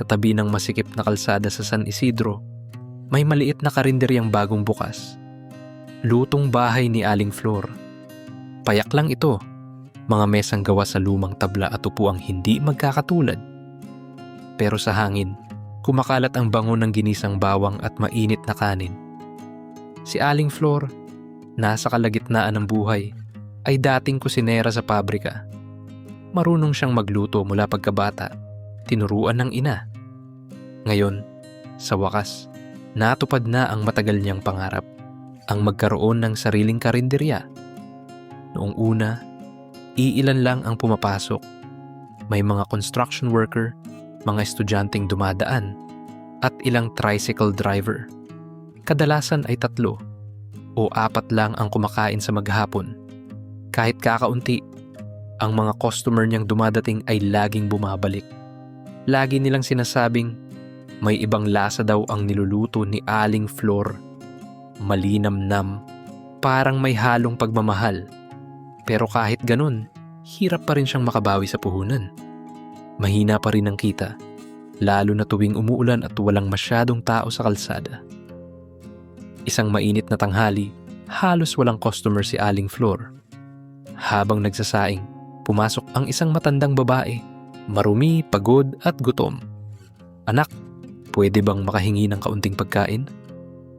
sa tabi ng masikip na kalsada sa San Isidro, may maliit na karinderyang bagong bukas. Lutong bahay ni Aling Flor. Payak lang ito. Mga mesang gawa sa lumang tabla at upuang hindi magkakatulad. Pero sa hangin, kumakalat ang bango ng ginisang bawang at mainit na kanin. Si Aling Flor, nasa kalagitnaan ng buhay, ay dating kusinera sa pabrika. Marunong siyang magluto mula pagkabata, tinuruan ng ina. Ngayon, sa wakas, natupad na ang matagal niyang pangarap, ang magkaroon ng sariling karinderya. Noong una, iilan lang ang pumapasok. May mga construction worker, mga estudyanteng dumadaan, at ilang tricycle driver. Kadalasan ay tatlo o apat lang ang kumakain sa maghapon. Kahit kakaunti, ang mga customer niyang dumadating ay laging bumabalik. Lagi nilang sinasabing may ibang lasa daw ang niluluto ni Aling Flor. Malinamnam, parang may halong pagmamahal. Pero kahit ganun, hirap pa rin siyang makabawi sa puhunan. Mahina pa rin ang kita, lalo na tuwing umuulan at walang masyadong tao sa kalsada. Isang mainit na tanghali, halos walang customer si Aling Flor. Habang nagsasaing, pumasok ang isang matandang babae, marumi, pagod at gutom. Anak, pwede bang makahingi ng kaunting pagkain?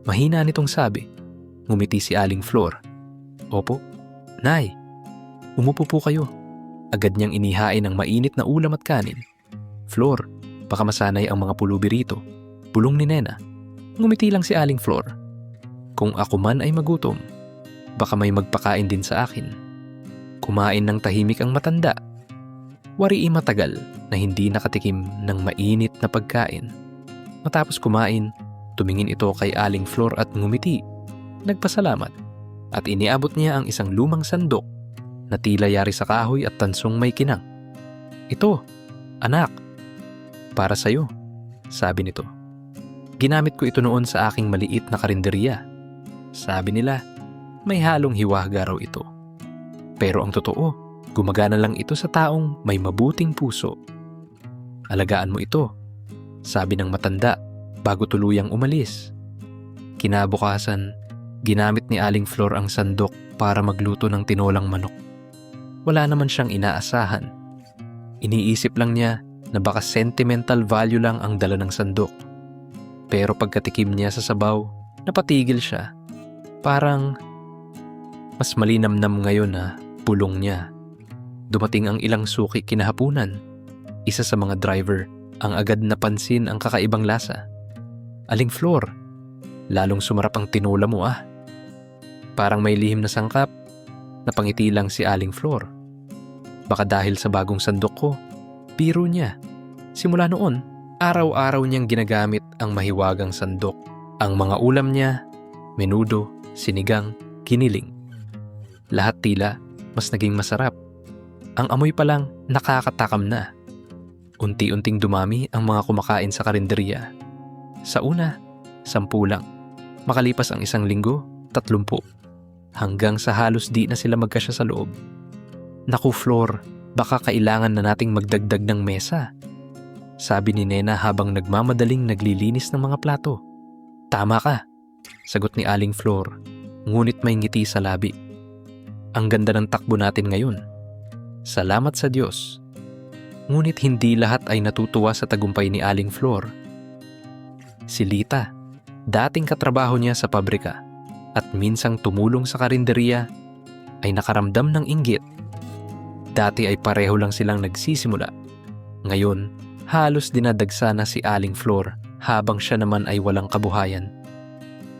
Mahina nitong sabi. Ngumiti si Aling Flor. Opo. Nay, umupo po kayo. Agad niyang inihain ng mainit na ulam at kanin. Flor, baka masanay ang mga pulubi rito. Bulong ni Nena. Ngumiti lang si Aling Flor. Kung ako man ay magutom, baka may magpakain din sa akin. Kumain ng tahimik ang matanda. Wari matagal na hindi nakatikim ng mainit na pagkain. Matapos kumain, tumingin ito kay Aling Flor at ngumiti. Nagpasalamat at iniabot niya ang isang lumang sandok na tila yari sa kahoy at tansong may kinang. Ito, anak, para sa'yo, sabi nito. Ginamit ko ito noon sa aking maliit na karinderya. Sabi nila, may halong hiwaga raw ito. Pero ang totoo, gumagana lang ito sa taong may mabuting puso. Alagaan mo ito, sabi ng matanda bago tuluyang umalis. Kinabukasan, ginamit ni Aling Flor ang sandok para magluto ng tinolang manok. Wala naman siyang inaasahan. Iniisip lang niya na baka sentimental value lang ang dala ng sandok. Pero pagkatikim niya sa sabaw, napatigil siya. Parang mas malinamnam ngayon na pulong niya. Dumating ang ilang suki kinahapunan. Isa sa mga driver ang agad napansin ang kakaibang lasa. Aling Flor, lalong sumarap ang tinola mo ah. Parang may lihim na sangkap, napangiti lang si Aling Flor. Baka dahil sa bagong sandok ko, biro niya. Simula noon, araw-araw niyang ginagamit ang mahiwagang sandok. Ang mga ulam niya, menudo, sinigang, kiniling. Lahat tila mas naging masarap. Ang amoy pa lang nakakatakam na. Unti-unting dumami ang mga kumakain sa karinderya. Sa una, sampu lang. Makalipas ang isang linggo, tatlumpu. Hanggang sa halos di na sila magkasya sa loob. Naku Flor, baka kailangan na nating magdagdag ng mesa. Sabi ni Nena habang nagmamadaling naglilinis ng mga plato. Tama ka, sagot ni Aling Flor, ngunit may ngiti sa labi. Ang ganda ng takbo natin ngayon. Salamat sa Diyos. Ngunit hindi lahat ay natutuwa sa tagumpay ni Aling Flor. Si Lita, dating katrabaho niya sa pabrika at minsang tumulong sa karinderya, ay nakaramdam ng inggit. Dati ay pareho lang silang nagsisimula. Ngayon, halos dinadagsa na si Aling Flor habang siya naman ay walang kabuhayan.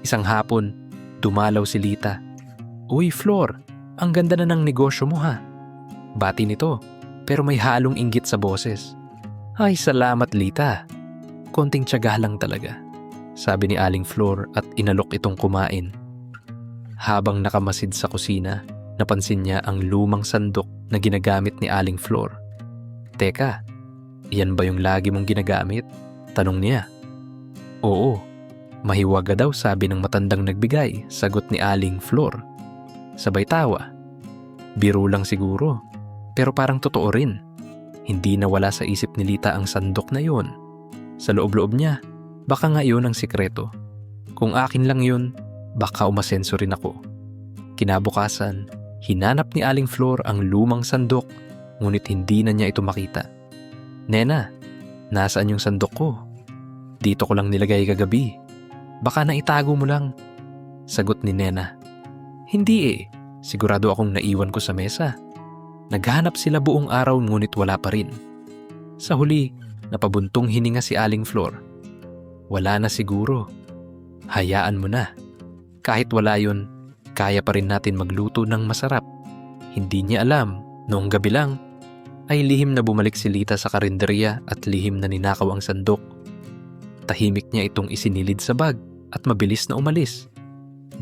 Isang hapon, dumalaw si Lita. Uy Flor, ang ganda na ng negosyo mo ha. Bati nito, pero may halong inggit sa boses. Ay salamat Lita. Konting tiyaga lang talaga. Sabi ni Aling Flor at inalok itong kumain. Habang nakamasid sa kusina, napansin niya ang lumang sandok na ginagamit ni Aling Flor. Teka, iyan ba yung lagi mong ginagamit? Tanong niya. Oo, mahiwaga daw sabi ng matandang nagbigay, sagot ni Aling Flor. Sabay tawa. Biro lang siguro, pero parang totoo rin. Hindi nawala sa isip ni Lita ang sandok na yon. Sa loob-loob niya, baka nga yun ang sikreto. Kung akin lang yun, baka umasenso rin ako. Kinabukasan, hinanap ni Aling Flor ang lumang sandok ngunit hindi na niya ito makita. Nena, nasaan yung sandok ko? Dito ko lang nilagay kagabi. Baka naitago mo lang. Sagot ni Nena. Hindi eh, sigurado akong naiwan ko sa mesa. Naghanap sila buong araw ngunit wala pa rin. Sa huli, napabuntong hininga si Aling Flor. Wala na siguro. Hayaan mo na. Kahit wala yun, kaya pa rin natin magluto ng masarap. Hindi niya alam, noong gabi lang, ay lihim na bumalik si Lita sa karinderya at lihim na ninakaw ang sandok. Tahimik niya itong isinilid sa bag at mabilis na umalis.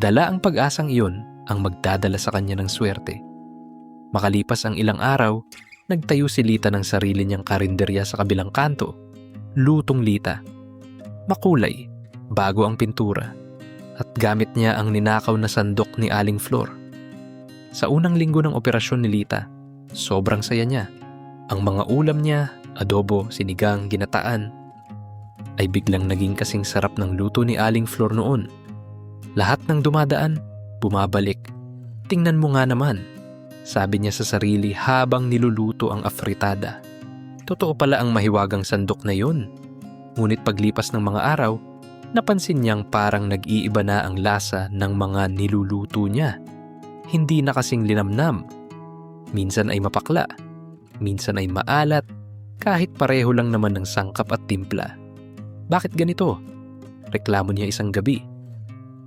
Dala ang pag-asang iyon ang magdadala sa kanya ng swerte. Makalipas ang ilang araw, nagtayo si Lita ng sarili niyang karinderya sa kabilang kanto. Lutong Lita. Makulay, bago ang pintura, at gamit niya ang ninakaw na sandok ni Aling Flor. Sa unang linggo ng operasyon ni Lita, sobrang saya niya. Ang mga ulam niya, adobo, sinigang, ginataan, ay biglang naging kasing sarap ng luto ni Aling Flor noon. Lahat ng dumadaan, bumabalik. Tingnan mo nga naman, sabi niya sa sarili habang niluluto ang afritada. Totoo pala ang mahiwagang sandok na yun. Ngunit paglipas ng mga araw, napansin niyang parang nag-iiba na ang lasa ng mga niluluto niya. Hindi na kasing linamnam. Minsan ay mapakla, minsan ay maalat, kahit pareho lang naman ng sangkap at timpla. Bakit ganito? Reklamo niya isang gabi.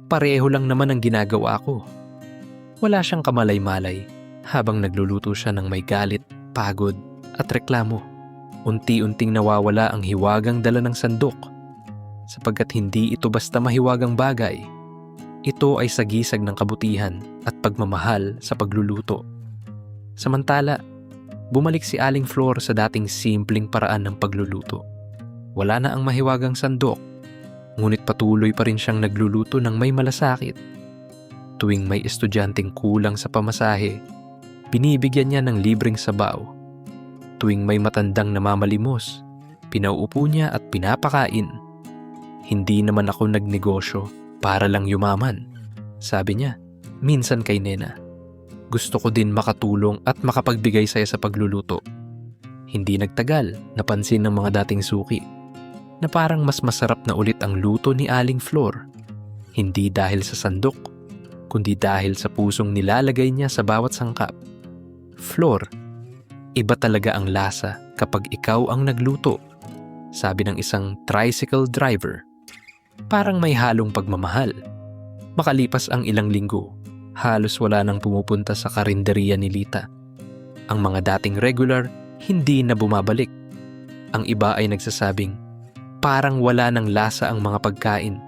Pareho lang naman ang ginagawa ko. Wala siyang kamalay-malay habang nagluluto siya ng may galit, pagod at reklamo. Unti-unting nawawala ang hiwagang dala ng sandok sapagkat hindi ito basta mahiwagang bagay. Ito ay sagisag ng kabutihan at pagmamahal sa pagluluto. Samantala, bumalik si Aling Flor sa dating simpleng paraan ng pagluluto. Wala na ang mahiwagang sandok, ngunit patuloy pa rin siyang nagluluto ng may malasakit. Tuwing may estudyanteng kulang sa pamasahe, binibigyan niya ng libreng sabaw. Tuwing may matandang namamalimos, pinauupo niya at pinapakain. Hindi naman ako nagnegosyo para lang yumaman, sabi niya, minsan kay Nena. Gusto ko din makatulong at makapagbigay saya sa pagluluto. Hindi nagtagal, napansin ng mga dating suki na parang mas masarap na ulit ang luto ni Aling Flor. Hindi dahil sa sandok, kundi dahil sa pusong nilalagay niya sa bawat sangkap. Flor, iba talaga ang lasa kapag ikaw ang nagluto, sabi ng isang tricycle driver. Parang may halong pagmamahal. Makalipas ang ilang linggo, halos wala nang pumupunta sa karinderya ni Lita. Ang mga dating regular, hindi na bumabalik. Ang iba ay nagsasabing, parang wala ng lasa ang mga pagkain.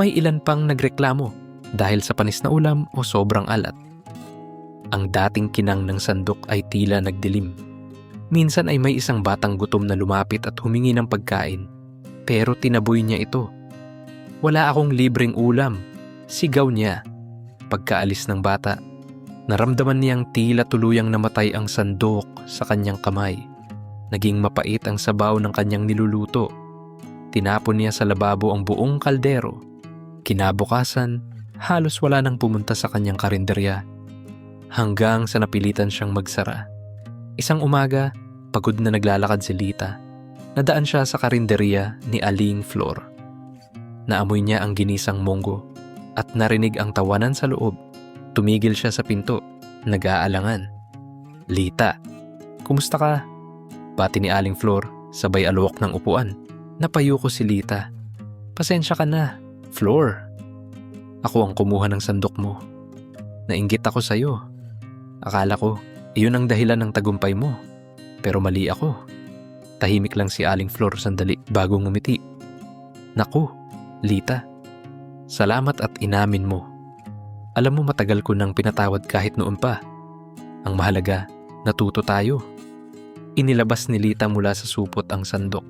May ilan pang nagreklamo dahil sa panis na ulam o sobrang alat. Ang dating kinang ng sandok ay tila nagdilim. Minsan ay may isang batang gutom na lumapit at humingi ng pagkain, pero tinaboy niya ito. Wala akong libreng ulam, sigaw niya. Pagkaalis ng bata, naramdaman niyang tila tuluyang namatay ang sandok sa kanyang kamay. Naging mapait ang sabaw ng kanyang niluluto. Tinapon niya sa lababo ang buong kaldero. Kinabukasan, halos wala nang pumunta sa kanyang karinderya. Hanggang sa napilitan siyang magsara. Isang umaga, pagod na naglalakad si Lita, nadaan siya sa karinderya ni Aling Flor. Naamoy niya ang ginisang monggo at narinig ang tawanan sa loob. Tumigil siya sa pinto, nag-aalangan. Lita, kumusta ka? Pati ni Aling Flor, sabay alawak ng upuan. Napayo ko si Lita. Pasensya ka na, Flor. Ako ang kumuha ng sandok mo. Nainggit ako sa'yo. Akala ko, iyon ang dahilan ng tagumpay mo. Pero mali ako. Tahimik lang si Aling Flor sandali bago ngumiti. Naku, Lita. Salamat at inamin mo. Alam mo matagal ko nang pinatawad kahit noon pa. Ang mahalaga, natuto tayo. Inilabas ni Lita mula sa supot ang sandok.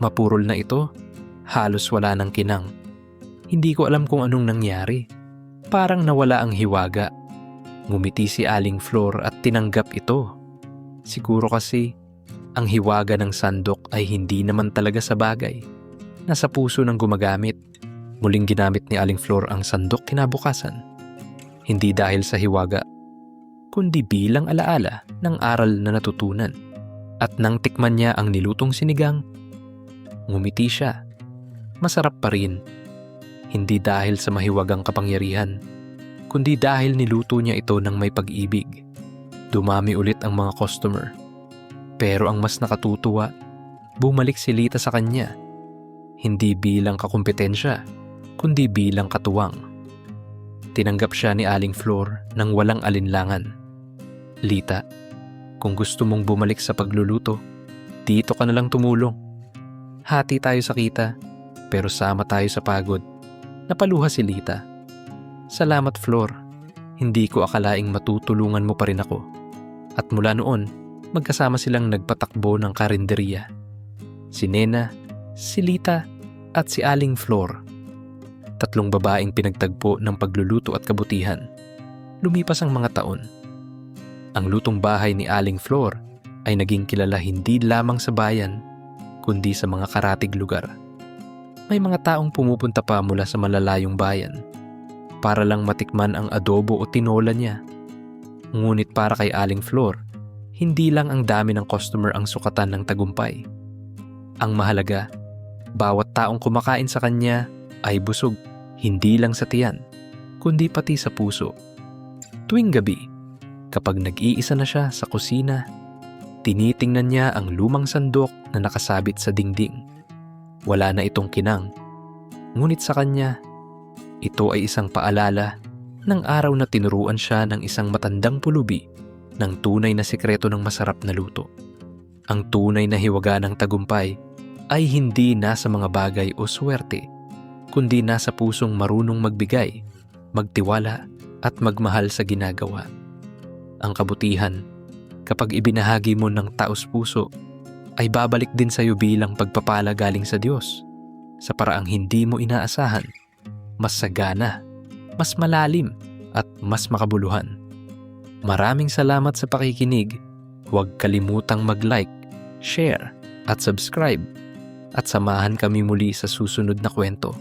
Mapurol na ito, halos wala ng kinang. Hindi ko alam kung anong nangyari. Parang nawala ang hiwaga. Ngumiti si Aling Flor at tinanggap ito. Siguro kasi ang hiwaga ng sandok ay hindi naman talaga sa bagay. Nasa puso ng gumagamit. Muling ginamit ni Aling Flor ang sandok kinabukasan. Hindi dahil sa hiwaga, kundi bilang alaala ng aral na natutunan. At nang tikman niya ang nilutong sinigang, ngumiti siya. Masarap pa rin. Hindi dahil sa mahiwagang kapangyarihan, kundi dahil niluto niya ito ng may pag-ibig. Dumami ulit ang mga customer. Pero ang mas nakatutuwa, bumalik si Lita sa kanya. Hindi bilang kakumpetensya, kundi bilang katuwang. Tinanggap siya ni Aling Flor ng walang alinlangan. Lita, kung gusto mong bumalik sa pagluluto, dito ka na lang tumulong. Hati tayo sa kita, pero sama tayo sa pagod. Napaluha si Lita. Salamat Flor, hindi ko akalaing matutulungan mo pa rin ako. At mula noon, magkasama silang nagpatakbo ng karinderiya. Si Nena, si Lita, at si Aling Flor. Tatlong babaeng pinagtagpo ng pagluluto at kabutihan. Lumipas ang mga taon. Ang lutong bahay ni Aling Flor ay naging kilala hindi lamang sa bayan, kundi sa mga karatig lugar. May mga taong pumupunta pa mula sa malalayong bayan para lang matikman ang adobo o tinola niya. Ngunit para kay Aling Flor, hindi lang ang dami ng customer ang sukatan ng tagumpay. Ang mahalaga, bawat taong kumakain sa kanya ay busog, hindi lang sa tiyan, kundi pati sa puso. Tuwing gabi, kapag nag-iisa na siya sa kusina, tinitingnan niya ang lumang sandok na nakasabit sa dingding. Wala na itong kinang, ngunit sa kanya, ito ay isang paalala ng araw na tinuruan siya ng isang matandang pulubi ng tunay na sikreto ng masarap na luto. Ang tunay na hiwaga ng tagumpay ay hindi nasa mga bagay o swerte, kundi nasa pusong marunong magbigay, magtiwala at magmahal sa ginagawa. Ang kabutihan, kapag ibinahagi mo ng taos puso, ay babalik din sa iyo bilang pagpapala galing sa Diyos sa paraang hindi mo inaasahan, mas sagana, mas malalim at mas makabuluhan. Maraming salamat sa pakikinig. Huwag kalimutang mag-like, share at subscribe at samahan kami muli sa susunod na kwento.